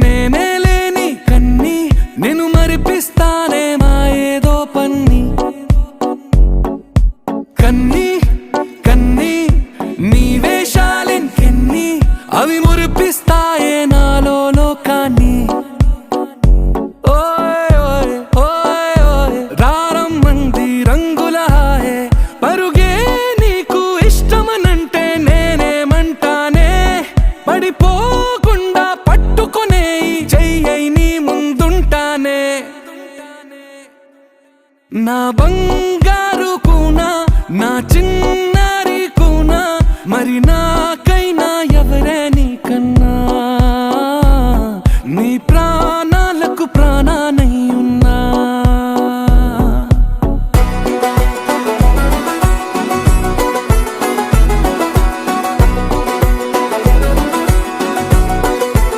నేనే లేని కన్ని నేను మరిపిస్తానే మా ఏదో పన్ని. కన్ని కన్ని నీ వేషాలెన్కెన్ని అవి మురిపిస్తాయే నాలో లోకాన్ని. ఓయ్ ఓయ్ ఓయ్ ఓయ్ రారమ్మంది రంగుల హాయే పరుగే నీకు ఇష్టమనంటే నేనేమంటానే పడిపోకుండా నా బంగారు కూనా నా చిన్నారి కూనా మరి నా